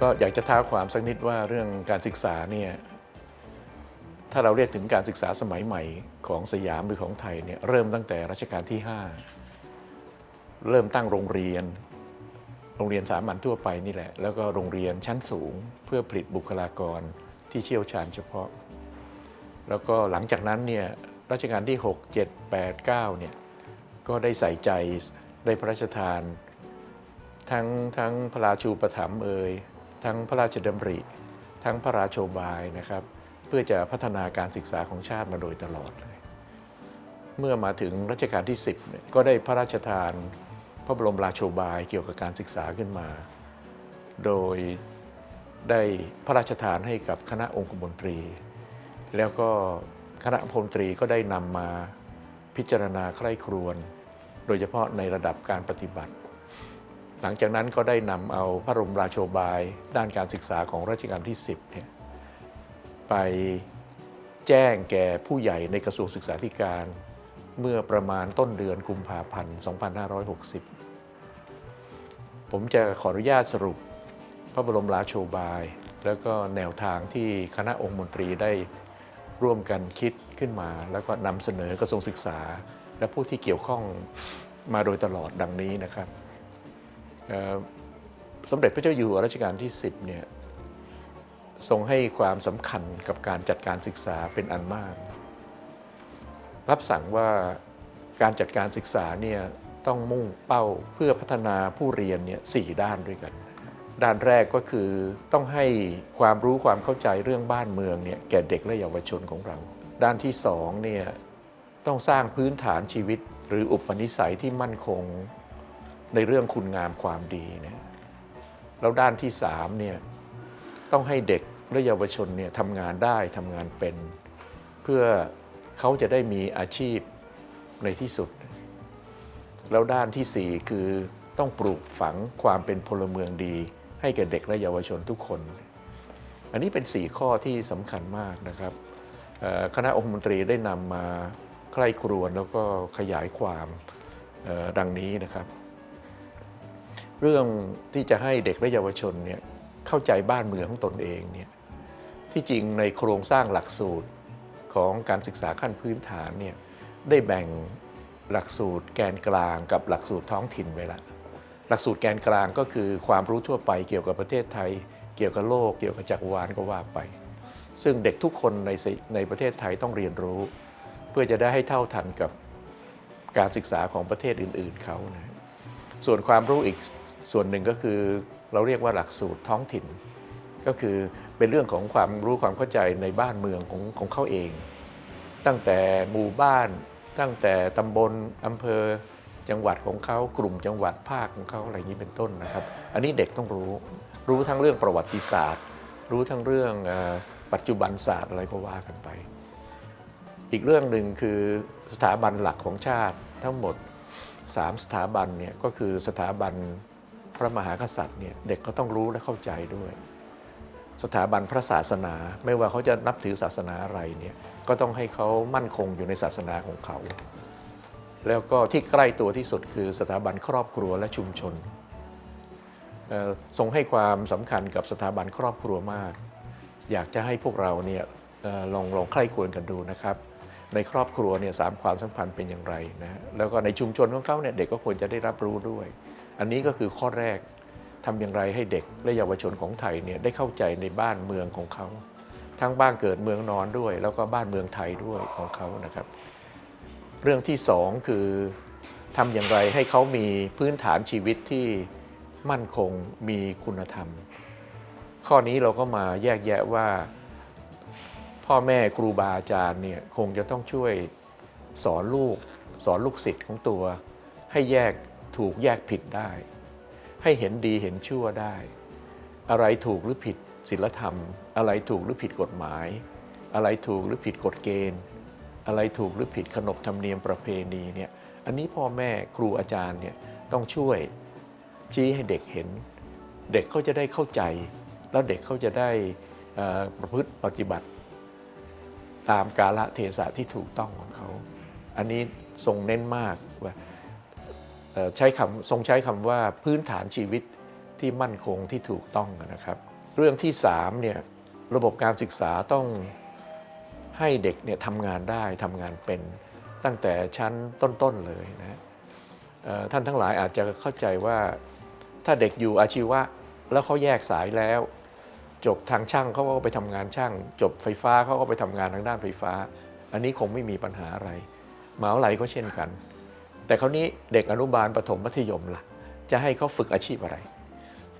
ก็อยากจะท้าความสักนิดว่าเรื่องการศึกษาเนี่ยถ้าเราเรียกถึงการศึกษาสมัยใหม่ของสยามหรือของไทยเนี่ยเริ่มตั้งแต่รัชกาลที่ 5 เริ่มตั้งโรงเรียน โรงเรียนสามัญทั่วไปนี่แหละ แล้วก็โรงเรียนชั้นสูง เพื่อผลิตบุคลากรที่เชี่ยวชาญเฉพาะ แล้วก็หลังจากนั้นเนี่ยรัชกาลที่ 6 7 8 9เนี่ยก็ได้ใส่ใจได้พระราชทาน ทั้งทั้งพระราชูปถัมภ์เอ่ย ทั้งพระราชดำริ ทั้งพระราโชบายนะครับเพื่อจะพัฒนาการศึกษาของชาติมาโดยตลอดเลย เมื่อมาถึงรัชกาลที่ 10เนี่ยก็ได้พระราชทานพระบรมราโชบายเกี่ยวกับการศึกษาขึ้นมา โดยได้พระราชทานให้กับคณะองคมนตรี แล้วก็คณะพลตรีก็ได้นำมาพิจารณาใคร่ครวญโดยเฉพาะในระดับการปฏิบัติ หลังจากนั้นก็ได้นำเอาพระบรมราโชบาย ด้านการศึกษาของรัชกาลที่ 10เนี่ยไปแจ้งแก่ผู้ใหญ่ในกระทรวงศึกษาธิการ เมื่อประมาณต้นเดือนกุมภาพันธ์ 2560 ผมจะขออนุญาตสรุปพระบรมราโชบาย แล้วก็แนวทางที่คณะองคมนตรีได้ร่วมกันคิดขึ้นมา แล้วก็นำเสนอกระทรวงศึกษา และผู้ที่เกี่ยวข้องมาโดยตลอดดังนี้นะครับ สมเด็จพระเจ้าอยู่หัวรัชกาลที่ 10เนี่ยทรงให้ความสำคัญกับการจัดการศึกษาเป็นอันมาก รับสั่งว่าการจัดการศึกษาเนี่ยต้องมุ่งเป้าเพื่อพัฒนาผู้เรียนเนี่ยสด้านด้วยกัน ด้านแรกก็คือต้องให้ความรู้ความเข้าใจเรื่องบ้านเมืองเนี่ยแก่เด็กและเยาวชนของเรา ด้านที่สองเนี่ยต้องสร้างพื้นฐานชีวิต หรืออุปนิสัยที่มั่นคง ในเรื่องคุณงามความดีเนะแล้วด้านที่สามเนี่ยต้องให้เด็กและเยาวชนเนี่ยทำงานได้ทำงานเป็น เพื่อเขาจะได้มีอาชีพในที่สุด แล้วด้านที่4คือต้องปลูกฝังความเป็นพลเมืองดี ให้แก่เด็กและเยาวชนทุกคน อันนี้เป็น4ข้อที่สำคัญมากนะครับคณะองคมนตรีได้นำมาใคร่ครวญแล้วก็ขยายความดังนี้นะครับ เรื่องที่จะให้เด็กและเยาวชนเนี่ยเข้าใจบ้านเมืองของตนเองเนี่ยที่จริงในโครงสร้างหลักสูตรของการศึกษาขั้นพื้นฐานเนี่ยได้แบ่งหลักสูตรแกนกลางกับหลักสูตรท้องถิ่นไว้ละหลักสูตรแกนกลางก็คือความรู้ทั่วไปเกี่ยวกับประเทศไทย เกี่ยวกับโลก เกี่ยวกับจักรวาลก็ว่าไป ซึ่งเด็กทุกคนในในประเทศไทยต้องเรียนรู้ เพื่อจะได้ให้เท่าทันกับการศึกษาของประเทศอื่น ๆเขานะส่วนความรู้อีก ส่วนหนึ่งก็คือเราเรียกว่าหลักสูตรท้องถิ่น ก็คือเป็นเรื่องของความรู้ความเข้าใจในบ้านเมืองของของเขาเอง ตั้งแต่หมู่บ้าน ตั้งแต่ตำบลอำเภอจังหวัดของเขากลุ่มจังหวัดภาคของเขาอะไรอย่างนี้เป็นต้นนะครับ อันนี้เด็กต้องรู้ รู้ทั้งเรื่องประวัติศาสตร์ รู้ทั้งเรื่องปัจจุบันศาสตร์อะไรก็ว่ากันไป อีกเรื่องหนึ่งคือสถาบันหลักของชาติทั้งหมด 3 สถาบันเนี่ยก็คือสถาบัน ระมหากษัตริย์เนี่ยเด็กก็ต้องรู้และเข้าใจด้วย สถาบันพระศาสนาไม่ว่าเขาจะนับถือศาสนาอะไรเนี่ยก็ต้องให้เขามั่นคงอยู่ในศาสนาของเขา แล้วก็ที่ใกล้ตัวที่สุดคือสถาบันครอบครัวและชุมชนทรงให้ความสำคัญกับสถาบันครอบครัวมาก อยากจะให้พวกเราเนี่ยลองลองใคร่ควรกันดูนะครับ ในครอบครัวเนี่ยสามความสัมพันธ์เป็นอย่างไรนะแล้วก็ในชุมชนของเขาเนี่ยเด็กก็ควรจะได้รับรู้ด้วย อันนี้ก็คือข้อแรกทำอย่างไรให้เด็กและเยาวชนของไทยเนี่ยได้เข้าใจในบ้านเมืองของเขา ทั้งบ้านเกิดเมืองนอนด้วย แล้วก็บ้านเมืองไทยด้วยของเขานะครับ เรื่องที่สองคือทำอย่างไรให้เขามีพื้นฐานชีวิตที่มั่นคงมีคุณธรรม ข้อนี้เราก็มาแยกแยะว่า พ่อแม่ครูบาอาจารย์เนี่ยคงจะต้องช่วยสอนลูก สอนลูกศิษย์ของตัว ให้แยก ถูกแยกผิดได้ ให้เห็นดีเห็นชั่วได้ อะไรถูกหรือผิดศีลธรรม อะไรถูกหรือผิดกฎหมาย อะไรถูกหรือผิดกฎเกณฑ์ อะไรถูกหรือผิดขนบธรรมเนียมประเพณีเนี่ยอันนี้พ่อแม่ครูอาจารย์เนี่ยต้องช่วยชี้ให้เด็กเห็น เด็กเขาจะได้เข้าใจ แล้วเด็กเขาจะได้ประพฤติปฏิบัติ ตามกาลเทศะที่ถูกต้องของเขา อันนี้ทรงเน้นมากว่า ใช้คำทรงใช้คำว่าพื้นฐานชีวิตที่มั่นคงที่ถูกต้องนะครับ เรื่องที่สามเนี่ยระบบการศึกษาต้องให้เด็กเนี่ยทำงานได้ทำงานเป็นตั้งแต่ชั้นต้นๆเลยนะท่านทั้งหลายอาจจะเข้าใจว่าถ้าเด็กอยู่อาชีวะแล้วเขาแยกสายแล้ว จบทางช่างเขาก็ไปทำงานช่าง จบไฟฟ้าเขาก็ไปทำงานทางด้านไฟฟ้า อันนี้คงไม่มีปัญหาอะไรหมหาวิทยาลัยก็เช่นกัน แต่คราวนี้เด็กอนุบาลประถมมัธยมล่ะ จะให้เขาฝึกอาชีพอะไร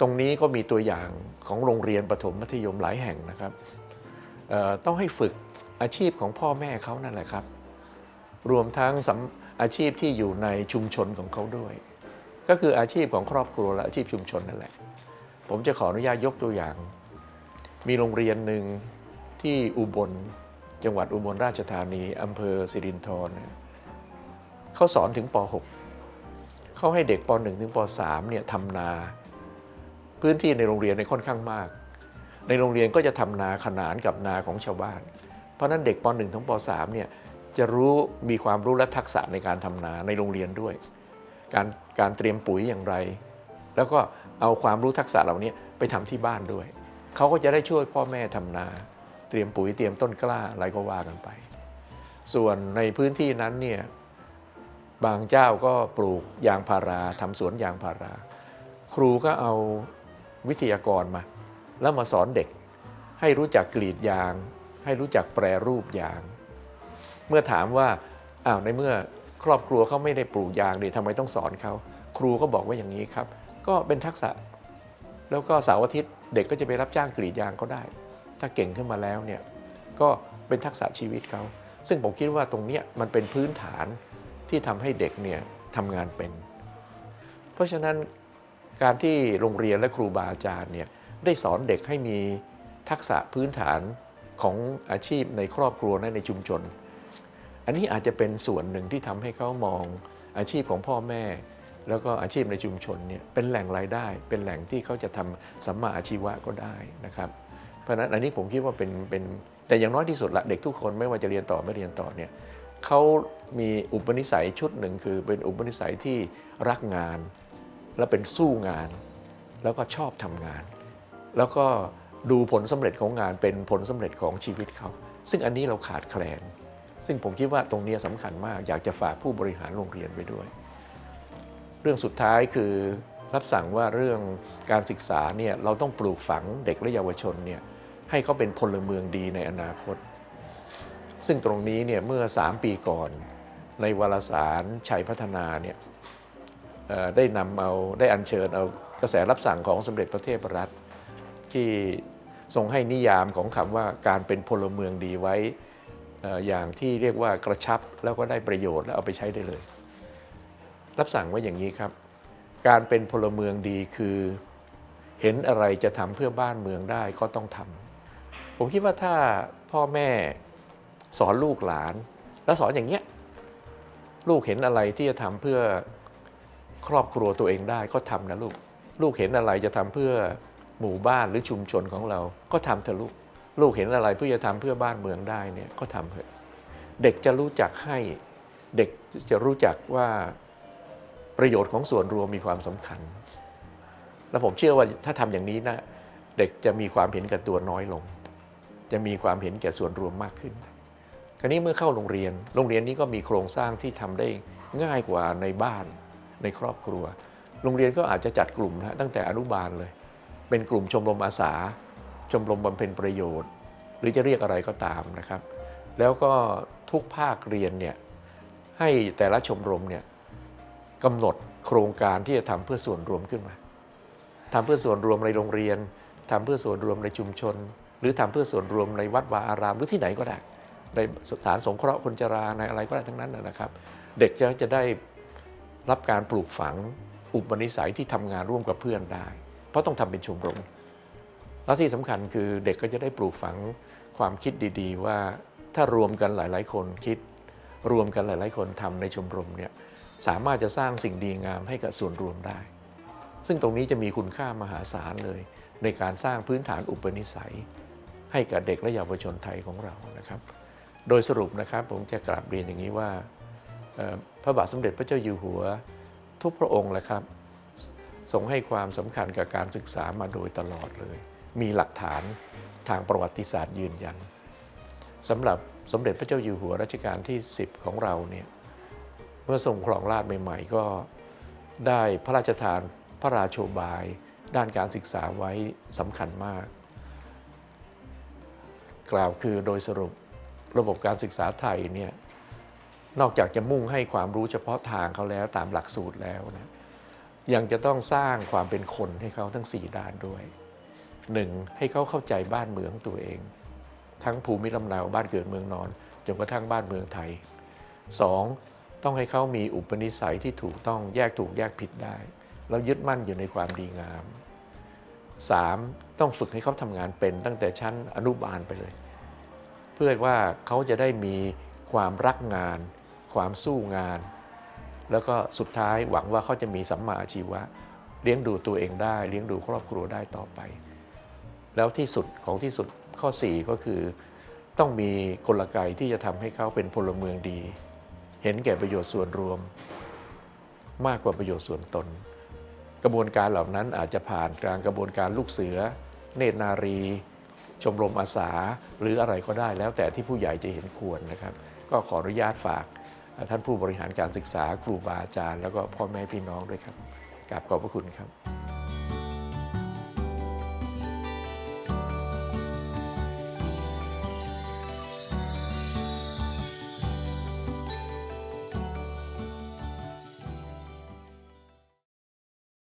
ตรงนี้ก็มีตัวอย่างของโรงเรียนประถมมัธยมหลายแห่งนะครับต้องให้ฝึกอาชีพของพ่อแม่เขานั่นแหละครับ รวมทั้งอาชีพที่อยู่ในชุมชนของเขาด้วย ก็คืออาชีพของครอบครัวและอาชีพชุมชนนั่นแหละ ผมจะขออนุญาตยกตัวอย่าง มีโรงเรียนหนึ่งที่อุบล จังหวัดอุบลราชธานีอำเภอสิรินธร เขาสอนถึงป .6 เขาให้เด็กป .1 ถึงป .3 เนี่ยทำนา พื้นที่ในโรงเรียนในค่อนข้างมาก ในโรงเรียนก็จะทำนาขนานกับนาของชาวบ้าน เพราะฉะนั้นเด็กป .1 ถึงป .3 เนี่ยจะรู้มีความรู้และทักษะในการทำนาในโรงเรียนด้วย การการเตรียมปุ๋ยอย่างไร แล้วก็เอาความรู้ทักษะเหล่านี้ไปทำที่บ้านด้วย เขาก็จะได้ช่วยพ่อแม่ทำนา เตรียมปุ๋ยเตรียมต้นกล้าอะไรก็ว่ากันไป ส่วนในพื้นที่นั้นเนี่ย บางเจ้าก็ปลูกยางพาราทำสวนยางพารา ครูก็เอาวิทยากรมา แล้วมาสอนเด็ก ให้รู้จักกรีดยาง ให้รู้จักแปรรูปยาง เมื่อถามว่าอ้าวในเมื่อครอบครัวเขาไม่ได้ปลูกยางนี่ทำไมต้องสอนเขาครูก็บอกว่าอย่างนี้ครับ ก็เป็นทักษะ แล้วก็เสาร์อาทิตย์เด็กก็จะไปรับจ้างกรีดยางก็ได้ ถ้าเก่งขึ้นมาแล้วเนี่ยก็เป็นทักษะชีวิตเขาซึ่งผมคิดว่าตรงเนี้ยมันเป็นพื้นฐาน ที่ทำให้เด็กเนี่ยทำงานเป็น เพราะฉะนั้นการที่โรงเรียนและครูบาอาจารย์เนี่ยได้สอนเด็กให้มีทักษะพื้นฐานของอาชีพในครอบครัวและในชุมชน อันนี้อาจจะเป็นส่วนหนึ่งที่ทำให้เขามองอาชีพของพ่อแม่ แล้วก็อาชีพในชุมชนเนี่ยเป็นแหล่งรายได้ เป็นแหล่งที่เขาจะทำสัมมาอาชีวะก็ได้นะครับ เพราะฉะนั้นอันนี้ผมคิดว่าเป็นเป็นแต่อย่างน้อยที่สุดละเด็กทุกคนไม่ว่าจะเรียนต่อไม่เรียนต่อเนี่ย เขามีอุปนิสัยชุดหนึ่งคือเป็นอุปนิสัยที่รักงาน และเป็นสู้งาน แล้วก็ชอบทำงาน แล้วก็ดูผลสำเร็จของงานเป็นผลสำเร็จของชีวิตเขา ซึ่งอันนี้เราขาดแคลน ซึ่งผมคิดว่าตรงนี้สำคัญมาก อยากจะฝากผู้บริหารโรงเรียนไปด้วย เรื่องสุดท้ายคือรับสั่งว่าเรื่องการศึกษาเนี่ยเราต้องปลูกฝังเด็กและเยาวชนเนี่ยให้เขาเป็นพลเมืองดีในอนาคต ซึ่งตรงนี้เนี่ยเมื่อ 3 ปีก่อนในวารสารชัยพัฒนาเนี่ยได้นำเอาได้อัญเชิญเอากระแสรับสั่งของสมเด็จพระเทพรัตน์ที่ทรงให้นิยามของคำว่าการเป็นพลเมืองดีไว้เอ่ออย่างที่เรียกว่ากระชับแล้วก็ได้ประโยชน์แล้วเอาไปใช้ได้เลย รับสั่งไว้อย่างนี้ครับ การเป็นพลเมืองดีคือเห็นอะไรจะทำเพื่อบ้านเมืองได้ก็ต้องทำผมคิดว่าถ้าพ่อแม่ สอนลูกหลาน แล้วสอนอย่างเงี้ยลูกเห็นอะไรที่จะทำเพื่อครอบครัวตัวเองได้ก็ทำนะลูก ลูกเห็นอะไรจะทำเพื่อหมู่บ้านหรือชุมชนของเรา ก็ทำเถอะลูก ลูกเห็นอะไรเพื่อจะทำเพื่อบ้านเมืองได้เนี่ยก็ทำเถอะ เด็กจะรู้จักให้ เด็กจะรู้จักว่าประโยชน์ของส่วนรวมมีความสำคัญ และผมเชื่อว่าถ้าทำอย่างนี้นะ เด็กจะมีความเห็นแก่ตัวน้อยลง จะมีความเห็นแก่ส่วนรวมมากขึ้น คราวนี้เมื่อเข้าโรงเรียน โรงเรียนนี้ก็มีโครงสร้างที่ทำได้ง่ายกว่าในบ้านในครอบครัว โรงเรียนก็อาจจะจัดกลุ่มนะตั้งแต่อนุบาลเลย เป็นกลุ่มชมรมอาสา ชมรมบำเพ็ญประโยชน์ หรือจะเรียกอะไรก็ตามนะครับ แล้วก็ทุกภาคเรียนเนี่ยให้แต่ละชมรมเนี่ยกำหนดโครงการที่จะทำเพื่อส่วนรวมขึ้นมาทำเพื่อส่วนรวมในโรงเรียนทำเพื่อส่วนรวมในชุมชน หรือทำเพื่อส่วนรวมในวัดวาอารามหรือที่ไหนก็ได้ ในสถานสงเคราะห์คนชราในอะไรก็ได้ทั้งนั้นนะครับ เด็กจะจะได้รับการปลูกฝังอุปนิสัยที่ทำงานร่วมกับเพื่อนได้ เพราะต้องทำเป็นชมรมแล้วที่สำคัญคือเด็กก็จะได้ปลูกฝังความคิดดี ๆ ว่าถ้ารวมกันหลาย ๆ คนคิด รวมกันหลาย ๆ คนทำในชมรมเนี่ยสามารถจะสร้างสิ่งดีงามให้กับส่วนรวมได้ ซึ่งตรงนี้จะมีคุณค่ามหาศาลเลย ในการสร้างพื้นฐานอุปนิสัย ให้กับเด็กและเยาวชนไทยของเรานะครับ โดยสรุปนะครับผมจะกราบเรียนอย่างนี้ว่าพระบาทสมเด็จพระเจ้าอยู่หัว ทุกพระองค์แหละครับทรงให้ความสำคัญกับการศึกษามาโดยตลอดเลย มีหลักฐานทางประวัติศาสตร์ยืนยันสำหรับสมเด็จพระเจ้าอยู่หัวรัชกาลที่ 10 ของเราเนี่ยเมื่อทรงครองราชใหม่ ๆ ก็ได้พระราชทานพระราโชบาย ด้านการศึกษาไว้สำคัญมาก กล่าวคือโดยสรุป ระบบการศึกษาไทยเนี่ยนอกจากจะมุ่งให้ความรู้เฉพาะทางเขาแล้วตามหลักสูตรแล้วนะยังจะต้องสร้างความเป็นคนให้เขาทั้ง 4 ด้านด้วยหนึ่งให้เขาเข้าใจบ้านเมืองตัวเอง ทั้งภูมิลำเนาบ้านเกิดเมืองนอนจนกระทั่งบ้านเมืองไทยสองต้องให้เขามีอุปนิสัยที่ถูกต้องแยกถูกแยกผิดได้ แล้วยึดมั่นอยู่ในความดีงาม 3. ต้องฝึกให้เขาทำงานเป็นตั้งแต่ชั้นอนุบาลไปเลย พื่อว่าเขาจะได้มีความรักงาน ความสู้งาน แล้วก็สุดท้ายหวังว่าเขาจะมีสัมมาอาชีวะ เลี้ยงดูตัวเองได้ เลี้ยงดูครอบครัวได้ต่อไป แล้วที่สุดของที่สุดข้อ 4 ก็คือ ต้องมีกลไกที่จะทำให้เขาเป็นพลเมืองดี เห็นแก่ประโยชน์ส่วนรวม มากกว่าประโยชน์ส่วนตน กระบวนการเหล่านั้นอาจจะผ่านกลารกระบวนการลูกเสือ เนตรนารี ชมรมอาสาหรืออะไรก็ได้ แล้วแต่ที่ผู้ใหญ่จะเห็นควรนะครับ ก็ขออนุญาตฝากท่านผู้บริหารการศึกษาครูบาอาจารย์ แล้วก็พ่อแม่พี่น้องด้วยครับกราบขอบพระคุณครับ